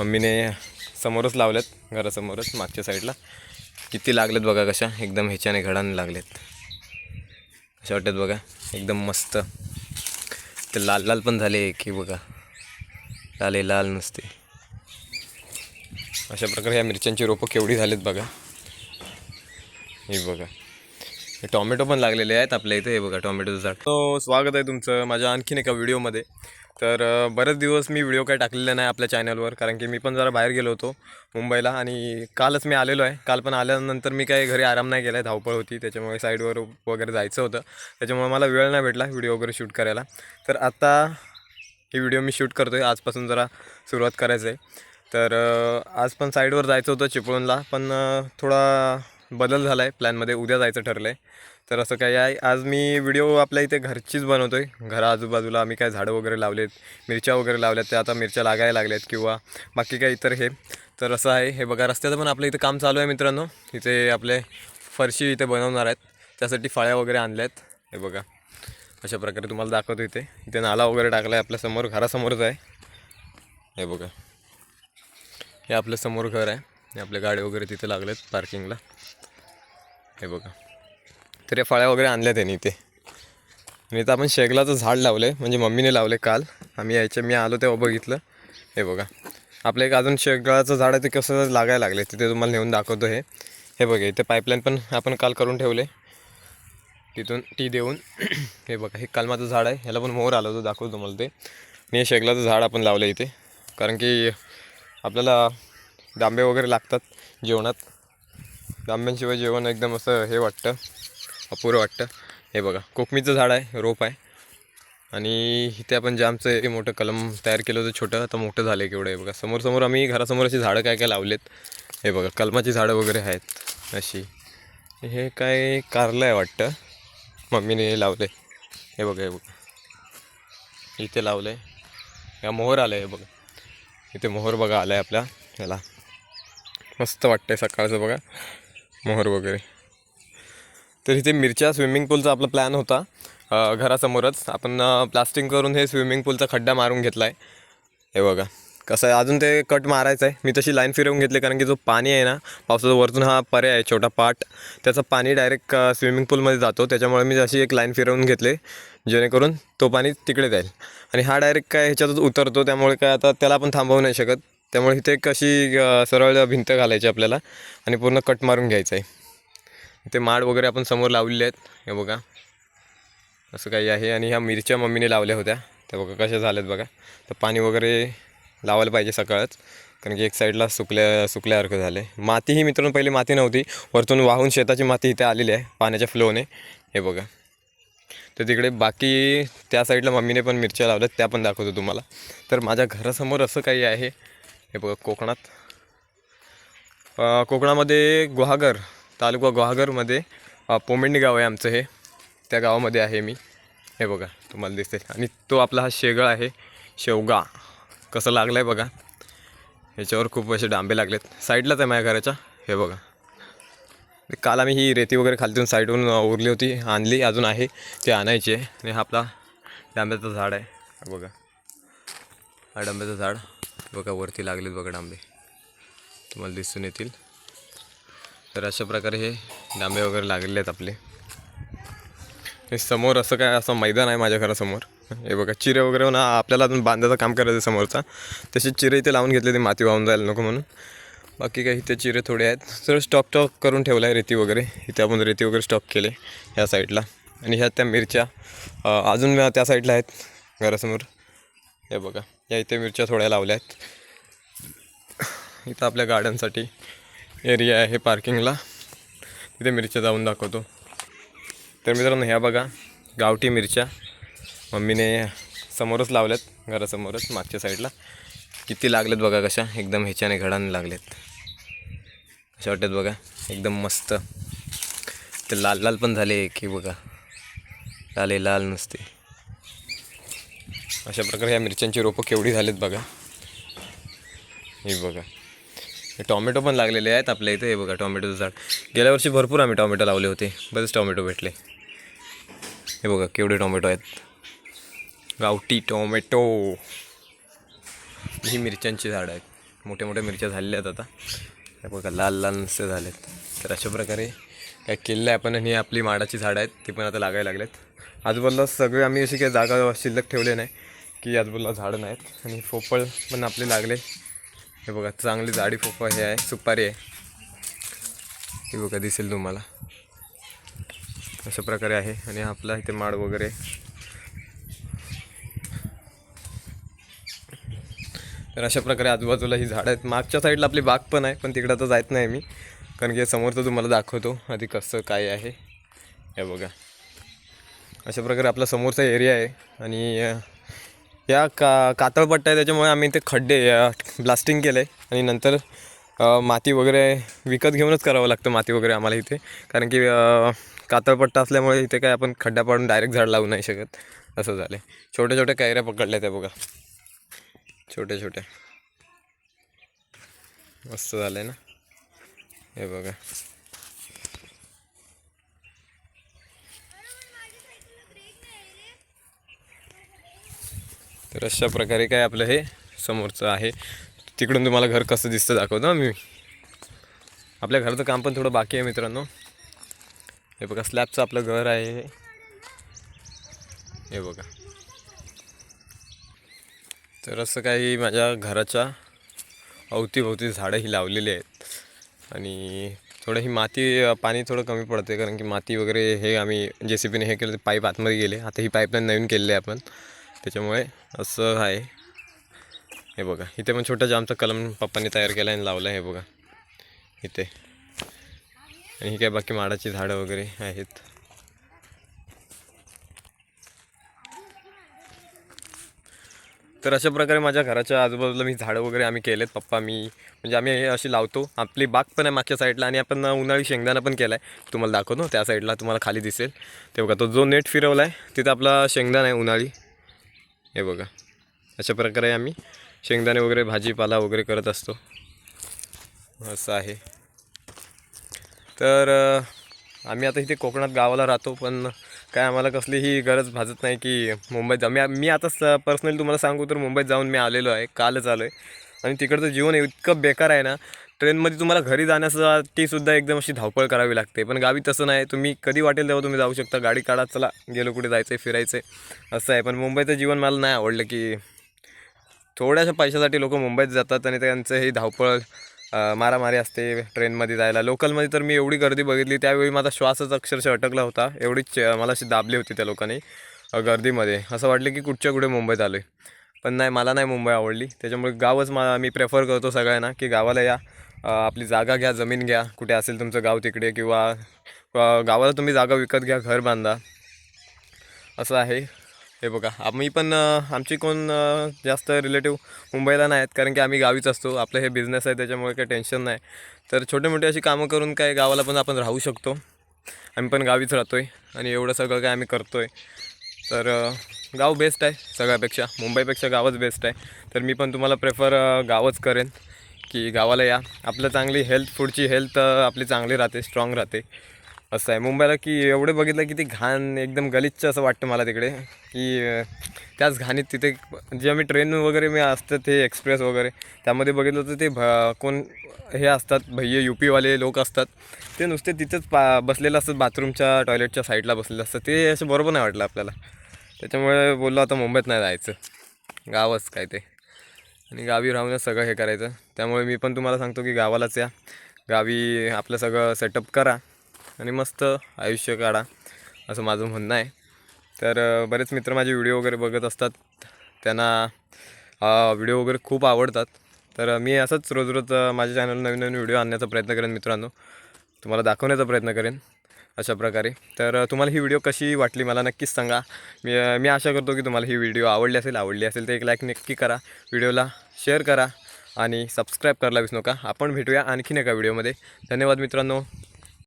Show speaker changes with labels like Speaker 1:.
Speaker 1: मम्मीने समोरच लावल्यात घरासमोरच मागच्या साईडला. किती लागलेत बघा कशा? एकदम ह्याच्याने घडाने लागलेत. कशा वाटतात बघा? एकदम मस्त. ते लाल लाल पण झाले की बघा. लाल आहे, लाल नसते. अशा प्रकारे या मिरच्यांची रोपं केवढी झालीत बघा. हे बघा. हे टॉमॅटो पण लागलेले आहेत आपल्या इथे हे बघा टॉमॅटोचं झाड. तो स्वागत आहे तुमचं माझ्या आणखीन एका व्हिडिओमध्ये. तर बरेच दिवस मी व्हिडिओ काय टाकलेले नाही आपल्या चॅनलवर कारण की मी पण जरा बाहेर गेलो होतो मुंबईला आणि कालच मी आलेलो आहे. काल पण आल्यानंतर मी काही घरी आराम नाही केला आहे धावपळ होती त्याच्यामुळे साईडवर वगैरे जायचं होतं. त्याच्यामुळे मला वेळ नाही भेटला व्हिडिओ वगैरे शूट करायला. तर आत्ता ही व्हिडिओ मी शूट करतो आहे आजपासून जरा सुरुवात करायचं आहे तर आज पण साईडवर जायचं होतं चिपळूणला पण थोडा बदल झाला आहे प्लॅनमध्ये उद्या जायचं ठरलं आहे तर असं काही आहे आज मी व्हिडिओ आपल्या इथे घरचीच बनवतो आहे घरा आजूबाजूला आम्ही काय झाडं वगैरे लावलेत मिरच्या वगैरे लावल्यात त्या आता मिरच्या लागायला लागल्यात किंवा बाकी काही इतर हे. तर असं आहे हे बघा रस्त्याचं पण आपलं इथं काम चालू आहे मित्रांनो. इथे आपले फरशी इथे बनवणार आहेत. त्यासाठी फळ्या वगैरे आणल्या आहेत हे बघा अशा प्रकारे तुम्हाला दाखवतो इथे. इथे नाला वगैरे टाकला आहे आपल्यासमोर घरासमोरच आहे. हे बघा हे आपल्यासमोर घर आहे. हे गाडी वगैरे तिथे लागलेत पार्किंगला हे बघा. तर या फळ्या वगैरे आणल्या त्यांनी इथे. आणि इथं आपण शेगलाचं झाड लावलं आहे म्हणजे मम्मीने लावले काल. आम्ही यायच्या मी आलो तेव्हा बघितलं. हे बघा. आपलं एक अजून शेगलाचं झाड आहे ते कसं लागायला लागले तिथे तुम्हाला नेऊन दाखवतो हे. हे बघा इथे पाईपलाईन पण आपण काल करून ठेवले. तिथून टी देऊन. हे बघा हे कलमाचं झाड आहे ह्याला पण मोहर आलं होतं दाखवतो तुम्हाला ते. आणि हे शेगलाचं झाड आपण लावलं इथे. कारण की आपल्याला डांबे वगैरे लागतात जेवणात. डांब्यांशिवाय जेवण एकदम असं हे वाटतं. अपुरं वाटतं. हे बघा कोकमीचं झाड आहे रोप आहे. आणि इथे आपण जे आमचं हे मोठं कलम तयार केलं होतं छोटं आता मोठं झालं आहे केवढं हे बघा. समोर समोर आम्ही घरासमोर अशी झाडं काय काय लावलेत. हे बघा कलमाची झाडं वगैरे आहेत अशी. हे काय कारलं आहे वाटतं. मम्मीने हे लावलं आहे हे बघा हे बघा. इथे लावलं आहे या मोहर आलं आहे हे बघा. इथे मोहर बघा आला आहे आपल्या. ह्याला. मस्त वाटतं आहे सकाळचं बघा. मोहर वगैरे. तर इथे मिरच्या स्विमिंग पूलचा आपला प्लॅन होता घरासमोरच. आपण प्लास्टिंग करून हे स्विमिंग पूलचा खड्डा मारून घेतला आहे हे बघा कसं आहे अजून ते कट मारायचं आहे मी तशी लाईन फिरवून घेतली कारण की जो पाणी आहे ना पावसाचा वरतून हा पर्याय आहे छोटा पाट. त्याचं पाणी डायरेक्ट स्विमिंग पूलमध्ये जातो. त्याच्यामुळे मी अशी एक लाईन फिरवून घेतले जेणेकरून तो पाणी तिकडे जाईल. आणि हा डायरेक्ट काय ह्याच्यातच उतरतो त्यामुळे काय आता त्याला आपण थांबवू नाही शकत. त्यामुळे इथे एक अशी सरळ भिंत घालायची आपल्याला आणि पूर्ण कट मारून घ्यायचं आहे ते माड वगैरे आपण समोर लावलेले आहेत. हे बघा. असं काही आहे. आणि ह्या मिरच्या मम्मीने लावल्या होत्या. त्या बघा कशा झाल्यात बघा. तर पाणी वगैरे लावायला पाहिजे सकाळच. कारण की एक साईडला सुकल्या सुकल्यासारखं झालं. आहे माती ही मित्रांनो पहिली माती नव्हती. वरतून वाहून शेताची माती इथे आलेली आहे पाण्याच्या फ्लोने हे बघा. तर तिकडे बाकी त्या साईडला मम्मीने पण मिरच्या लावल्यात. त्या पण दाखवतो तुम्हाला. तर माझ्या घरासमोर असं काही आहे. हे बघा कोकणात. कोकणामध्ये गुहागर. तालुका गुहागरमध्ये पोमेंडी गाव आहे आमचं हे. त्या गावामध्ये आहे मी. हे बघा तुम्हाला दिसेल. आणि तो आपला हा शेगळ आहे शेवगा. कसं लागलं आहे बघा. ह्याच्यावर खूप असे डांबे लागलेत. साईडलाच आहे माझ्या घराच्या. हे बघा. काल आम्ही ही रेती वगैरे खालतून साईडवरून उरली होती. आणली अजून आहे. ते आणायची आहे. आणि हा आपला डांब्याचं झाड आहे. बघा. हा डांब्याचं झाड. बघा वरती लागलेत बघा डांबे. तुम्हाला दिसून येतील. तर अशा प्रकारे हे डांबे वगैरे लागलेले आहेत आपले. हे समोर असं काय असं मैदान आहे माझ्या घरासमोर. हे बघा चिरे वगैरे ना आपल्याला अजून बांधायचं काम करायचं आहे समोरचा. तसे चिरे इथे लावून घेतले ते माती वाहून जायला नको म्हणून. बाकी काही इथे चिरे थोडे आहेत. सर स्टॉक टॉक करून ठेवला आहे रेती वगैरे. इथे आपण रेती वगैरे स्टॉक केले ह्या साईडला आणि ह्या त्या मिरच्या अजून त्या साईडला आहेत घरासमोर. हे बघा या इथे मिरच्या थोड्या लावल्या आहेत. इथं आपल्या गार्डनसाठी एरिया आहे पार्किंगला तिथे मिरच्या जाऊन दाखवतो. तर मित्रांनो ह्या बघा गावठी मिरच्या. मम्मीने समोरच लावल्यात घरासमोरच मागच्या साईडला किती लागलेत बघा कशा? एकदम ह्याच्याने घडाने लागलेत. कशा वाटत बघा? एकदम मस्त. ते लाल लाल पण झाले की बघा. लाले लाल नसते. अशा प्रकारे ह्या मिरच्यांची रोपं केवढी झालीत बघा. हे बघा. टॉमॅटो पण लागलेले आहेत आपल्या इथे. हे बघा टॉमॅटोचं झाड. गेल्या वर्षी भरपूर आम्ही टॉमॅटो लावले होते. बरेच टॉमॅटो भेटले. हे बघा केवढे टॉमॅटो आहेत. गावठी टोमॅटो. ही मिरच्यांची झाडं आहेत. मोठ्या मोठ्या मिरच्या झालेल्या आहेत आता. हे बघा लाल लाल नुसते झालेत. तर अशा प्रकारे काय केलेलं आहे आपण आणि ही आपली माडाची झाडं आहेत ती पण आता लागायला लागलेत आजूबाजूला सगळे आम्ही अशी काही जागा शिल्लक ठेवले नाही की आजूबाजूला झाडं नाहीत. आणि पोपळ पण आपले लागले. हे बघा चांगली जाडी फोफा हे आहे सुपारी आहे. हे बघा दिसेल तुम्हाला. अशा प्रकारे आहे. आणि आपला इथे माड वगैरे. तर अशा प्रकारे आजूबाजूला ही झाडं आहेत. मागच्या साईडला आपली बाग पण आहे पण तिकडं तर जायत नाही मी. कारण की समोरचं तुम्हाला दाखवतो आधी कसं काय आहे. हे बघा. अशा प्रकारे आपला समोरचा एरिया आहे. आणि या का कातळपट्टा आहे त्याच्यामुळे आम्ही ते खड्डे ब्लास्टिंग केलं आहे आणि नंतर माती वगैरे विकत घेऊनच करावं लागतं माती वगैरे आम्हाला इथे. कारण की कातळपट्टा असल्यामुळे इथे काय आपण खड्डा पाडून डायरेक्ट झाड लावू नाही शकत. असं झालं आहे छोट्या छोट्या कैऱ्या पकडल्या त्या बघा. छोट्या छोट्या. मस्त झालं आहे ना? हे बघा. तर अशा प्रकारे काय आपलं हे समोरचं आहे. तिकडून तुम्हाला घर कसं दिसतं दाखवतो मी. आपल्या घराचं काम पण थोडं बाकी आहे मित्रांनो. हे बघा स्लॅबचं आपलं घर आहे हे. हे बघा. तर असं काही माझ्या घराच्या अवतीभोवती झाडं ही लावलेली आहेत. आणि थोडं ही माती पाणी थोडं कमी पडते कारण की माती वगैरे हे आम्ही जे सी पीने हे केलं पाईप आतमध्ये गेले. आता ही पाईपलाईन नवीन केलेली आहे आपण. त्याच्यामुळे असं आहे. हे बघा इथे पण छोटा जामचा कलम पप्पांनी तयार केला आणि लावला आहे हे बघा. इथे. आणि ही काय बाकी माडाची झाडं वगैरे आहेत. तर अशा प्रकारे माझ्या घराच्या आजूबाजूला मी झाडं वगैरे आम्ही केलेत. पप्पा मी म्हणजे आम्ही हे अशी लावतो. आपली बाग पण आहे मागच्या साईडला आणि आपण उन्हाळी शेंगदाणा पण केला आहे तुम्हाला दाखवतो त्या साईडला तुम्हाला खाली दिसेल. ते बघा तो जो नेट फिरवला आहे तिथं आपला शेंगदाणा आहे उन्हाळी. हे बघा. अशा प्रकारे आम्ही शेंगदाणे वगैरे भाजीपाला वगैरे करत असतो. असं आहे. तर आम्ही आता इथे कोकणात गावाला राहतो पण काय आम्हाला कसलीही गरज भाजत नाही की मुंबईत जा मी मी आता पर्सनली तुम्हाला सांगू तर मुंबईत जाऊन मी आलेलो आहे. कालच आलो आहे आणि तिकडचं जीवन इतकं बेकार आहे ना ट्रेनमध्ये तुम्हाला घरी जाण्यासाठी सुद्धा एकदम अशी धावपळ करावी लागते. पण गावी तसं नाही. तुम्ही कधी वाटेल तेव्हा तुम्ही जाऊ शकता. गाडी काढा चला. गेलो कुठे जायचं आहे फिरायचं आहे असं आहे. पण मुंबईचं जीवन मला नाही आवडलं की थोड्याशा पैशासाठी लोक मुंबईत जातात आणि त्यांचं हे धावपळ मारामारी असते ट्रेनमध्ये जायला. लोकलमध्ये तर मी एवढी गर्दी बघितली. त्यावेळी माझा श्वासच अक्षरशः अटकला होता. एवढीच मला अशी दाबली होती त्या लोकांनी गर्दीमध्ये. असं वाटलं की कुठच्या कुठे मुंबईत आलो आहे पण नाही मला नाही मुंबई आवडली. त्याच्यामुळे गावच मा मी प्रेफर करतो सगळ्यांना की गावाला या. आपली जागा घ्या जमीन घ्या. कुठे असेल तुमचं गाव तिकडे किंवा गावाला तुम्ही जागा विकत घ्या घर बांधा. असं आहे. हे बघा. आम्ही पण आमची कोण जास्त रिलेटिव्ह मुंबईला नाही आहेत. कारण की आम्ही गावीच असतो. आपलं हे बिझनेस आहे. त्याच्यामुळे काही टेन्शन नाही. तर छोटे मोठे अशी कामं करून काय गावाला पण आपण राहू शकतो. आम्ही पण गावीच राहतो आहे आणि एवढं सगळं काय आम्ही करतो आहे तर गाव बेस्ट आहे सगळ्यापेक्षा. मुंबईपेक्षा गावच बेस्ट आहे. तर मी पण तुम्हाला प्रेफर गावच करेन. की गावाला या. आपलं चांगली हेल्थ फूडची हेल्थ आपली चांगली राहते स्ट्रॉंग राहते. असं आहे. मुंबईला की एवढे बघितलं की ती घाण एकदम गलिच्छ असं वाटतं मला तिकडे. की त्याच घाणीत तिथे जे आम्ही ट्रेन वगैरे मी असतं ते एक्सप्रेस वगैरे. त्यामध्ये बघितलं होतं ते भ कोण हे असतात भैये यू पीवाले लोक असतात. ते नुसते तिथंच पा बसलेलं असतात बाथरूमच्या टॉयलेटच्या साईडला बसलेलं असतं ते असं बरोबर नाही वाटलं आपल्याला. त्याच्यामुळे बोललो आता मुंबईत नाही जायचं. गावच काय ते. आणि गावी राहूनच सगळं हे करायचं. त्यामुळे मी पण तुम्हाला सांगतो की गावालाच या. गावी आपलं सगळं सेटअप करा आणि मस्त आयुष्य काढा असं माझं म्हणणं आहे. तर बरेच मित्र माझे व्हिडिओ वगैरे बघत असतात. त्यांना व्हिडिओ वगैरे खूप आवडतात. तर मी असंच रोज रोज माझ्या चॅनल नवीन नवीन व्हिडिओ आणण्याचा प्रयत्न करेन मित्रांनो. तुम्हाला दाखवण्याचा प्रयत्न करेन. अशा प्रकारे. तर तुम्हाला ही व्हिडिओ कशी वाटली मला नक्कीच सांगा. मी मी आशा करतो की तुम्हाला ही व्हिडिओ आवडली असेल आवडली असेल तर एक लाईक नक्की करा. व्हिडिओला शेअर करा आणि सबस्क्राईब करायला विसरू नका. आपण भेटूया आणखीन एका व्हिडिओमध्ये. धन्यवाद मित्रांनो.